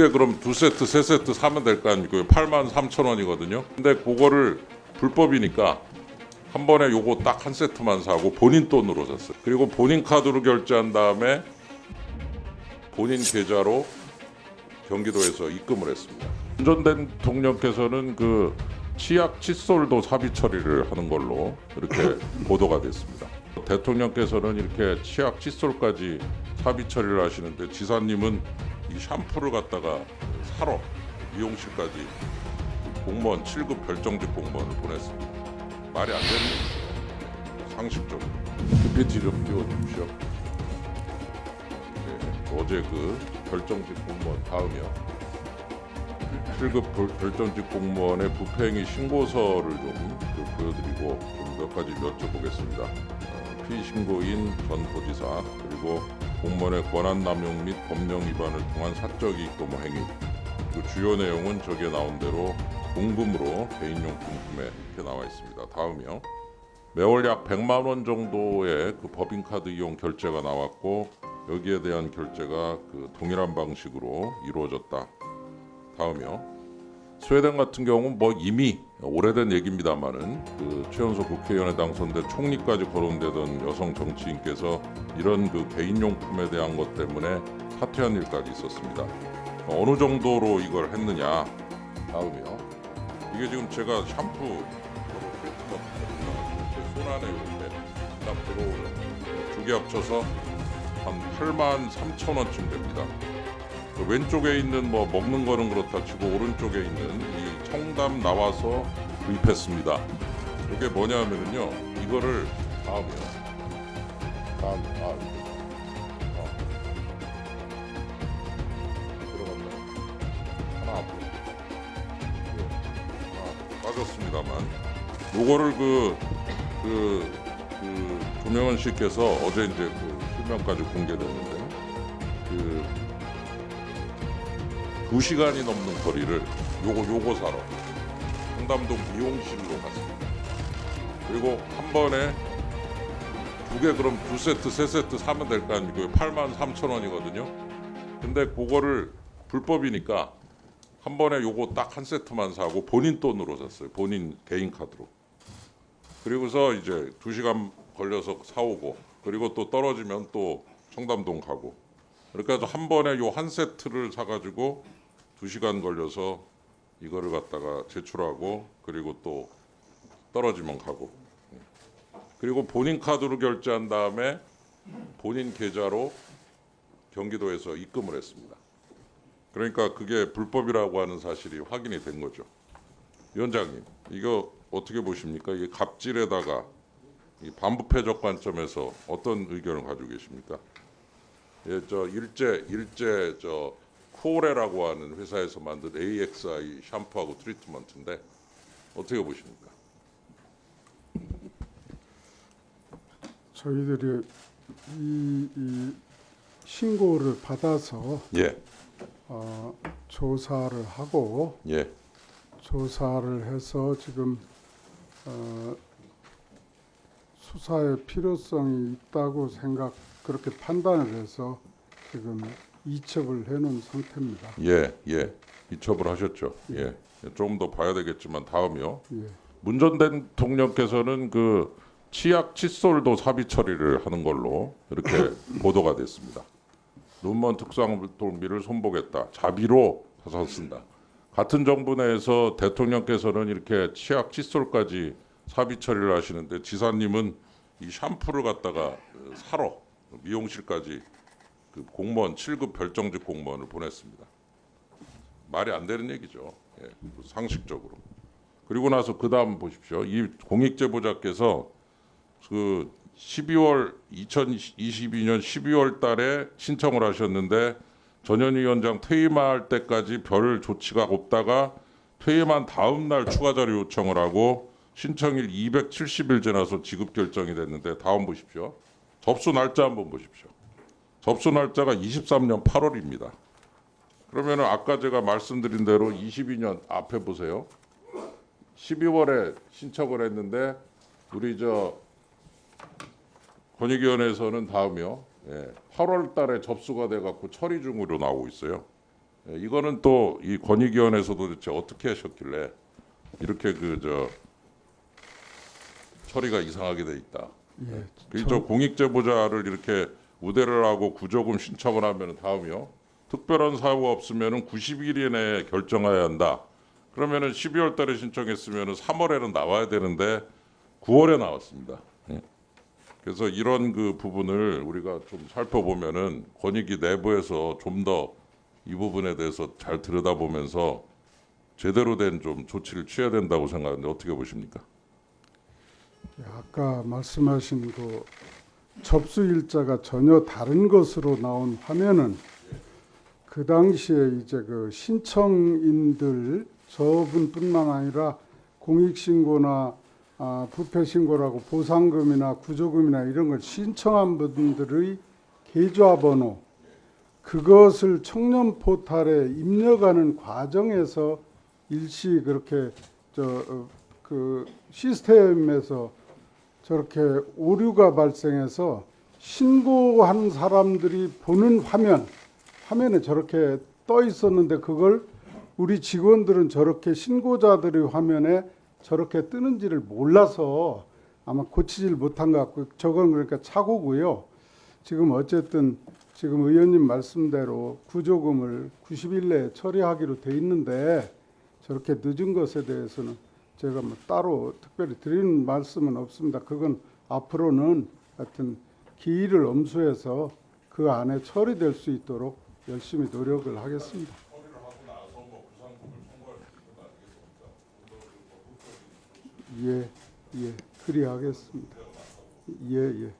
개 그럼 두 세트 세 세트 사면 될 거 아니고요. 8만 3천 원이거든요. 근데 그거를 불법이니까 한 번에 요거 딱 한 세트만 사고 본인 돈으로 샀어요. 그리고 본인 카드로 결제한 다음에 본인 계좌로 경기도에서 입금을 했습니다. 문전 대통령께서는 그 치약 칫솔도 사비 처리를 하는 걸로 이렇게 보도가 됐습니다. 대통령께서는 이렇게 치약 칫솔까지 사비 처리를 하시는데 지사님은 이 샴푸를 갖다가 사러 미용실까지 공무원 7급 별정직 공무원을 보냈습니다. 말이 안 되는. 상식적으로. PPT 좀 띄워주십시오. 네, 어제 그 별정직 공무원 다음이요. 7급 별- 별정직 공무원의 부패행위 신고서를 좀그 보여드리고 좀 몇 가지 여쭤보겠습니다. 어, 피신고인 전 도지사 그리고 공무원의 권한 남용 및 법령 위반을 통한 사적 이익 도모 행위 그 주요 내용은 저기에 나온 대로 공금으로 개인용품 구매 이렇게 나와 있습니다. 다음이요. 매월 약 100만 원 정도의 그 법인카드 이용 결제가 나왔고 여기에 대한 결제가 그 동일한 방식으로 이루어졌다. 다음이요. 스웨덴 같은 경우는 뭐 이미 오래된 얘기입니다만은 그 최연소 국회의원에 당선돼 총리까지 거론되던 여성 정치인께서 이런 그 개인용품에 대한 것 때문에 사퇴한 일까지 있었습니다. 어느 정도로 이걸 했느냐? 다음이요. 이게 지금 제가 샴푸 손 안에 이렇게 딱 들어오는 두 개 합쳐서 한 8만 3천 원쯤 됩니다. 그 왼쪽에 있는 뭐 먹는 거는 그렇다 치고 오른쪽에 있는 이 청담 나와서 구입했습니다. 이게 뭐냐면은요, 이거를 다음이요. 다음, 다음. 어. 들어갔나요? 하나 앞으로. 예, 하나 빠졌습니다만, 요거를 그, 그, 그 조명원 씨께서 어제 이제 그 실명까지 공개됐는데, 그 두 시간이 넘는 거리를 요거 요거 사러 청담동 미용실로 갔습니다. 그리고 한 번에 두 개 그럼 두 세트 세 세트 사면 될 거 아니고요. 8만 3천 원이거든요. 근데 그거를 불법이니까 한 번에 요거 딱 한 세트만 사고 본인 돈으로 샀어요. 본인 개인 카드로. 그리고서 이제 두 시간 걸려서 사오고 그리고 또 떨어지면 또 청담동 가고 해서 한 번에 요 한 세트를 사가지고 두 시간 걸려서 이거를 갖다가 제출하고 그리고 또 떨어지면 가고 그리고 본인 카드로 결제한 다음에 본인 계좌로 경기도에서 입금을 했습니다. 그러니까 그게 불법이라고 하는 사실이 확인이 된 거죠. 위원장님, 이거 어떻게 보십니까? 이게 갑질에다가 이 반부패적 관점에서 어떤 의견을 가지고 계십니까? 예, 저 일제 일제 저 코레라고 하는 회사에서 만든 AXI 샴푸하고 트리트먼트인데 어떻게 보십니까? 저희들이 이, 이 신고를 받아서 예, 어, 조사를 하고 예, 조사를 해서 지금 어, 수사의 필요성이 있다고 생각 그렇게 판단을 해서 지금 이첩을 해놓은 상태입니다. 예, 예. 이첩을 하셨죠. 예. 조금 더 봐야 되겠지만 다음이요. 예. 문전 대통령께서는 그 치약 칫솔도 사비 처리를 하는 걸로 이렇게 보도가 됐습니다. 눈먼 특수항공비를 손보겠다. 자비로 사서 쓴다. 같은 정부 내에서 대통령께서는 이렇게 치약 칫솔까지 사비 처리를 하시는데 지사님은 이 샴푸를 갖다가 어, 사러 미용실까지 그 공무원 7급 별정직 공무원을 보냈습니다. 말이 안 되는 얘기죠. 예, 상식적으로. 그리고 나서 그 다음 보십시오. 이 공익제보자께서 그 12월 2022년 12월 달에 신청을 하셨는데 전현 위원장 퇴임할 때까지 별 조치가 없다가 퇴임한 다음 날 추가 자료 요청을 하고 신청일 270일 지나서 지급 결정이 됐는데 다음 보십시오. 접수 날짜 한번 보십시오. 접수 날짜가 23년 8월입니다. 그러면은 아까 제가 말씀드린 대로 22년 앞에 보세요. 12월에 신청을 했는데 우리 저 권익위원회에서는 다음이요. 예, 8월 달에 접수가 돼 갖고 처리 중으로 나오고 있어요. 예, 이거는 또 이 권익위원회에서도 도대체 어떻게 하셨길래 이렇게 그 저 처리가 이상하게 돼 있다. 예, 그저 공익제보자를 이렇게 우대를 하고 구조금 신청을 하면 다음이요. 특별한 사유가 없으면은 90일 이내에 결정해야 한다. 그러면은 12월 달에 신청했으면은 3월에는 나와야 되는데 9월에 나왔습니다. 예. 그래서 이런 그 부분을 우리가 좀 살펴보면은 권익위 내부에서 좀 더 이 부분에 대해서 잘 들여다보면서 제대로 된 좀 조치를 취해야 된다고 생각하는데 어떻게 보십니까? 예, 아까 말씀하신 그 접수 일자가 전혀 다른 것으로 나온 화면은 그 당시에 이제 그 신청인들 저분뿐만 아니라 공익신고나 아, 부패신고라고 보상금이나 구조금이나 이런 걸 신청한 분들의 계좌 번호 그것을 청년 포탈에 입력하는 과정에서 일시 그렇게 저 그 시스템에서 저렇게 오류가 발생해서 신고한 사람들이 보는 화면 화면에 저렇게 떠 있었는데 그걸 우리 직원들은 저렇게 신고자들의 화면에 저렇게 뜨는지를 몰라서 아마 고치질 못한 것 같고 저건 그러니까 착오고요. 지금 어쨌든 지금 의원님 말씀대로 구조금을 90일 내에 처리하기로 돼 있는데 저렇게 늦은 것에 대해서는 제가 뭐 따로 특별히 드리는 말씀은 없습니다. 그건 앞으로는 하여튼 기일을 엄수해서 그 안에 처리될 수 있도록 열심히 노력을 하겠습니다. 예, 예, 그리하겠습니다. 예, 예.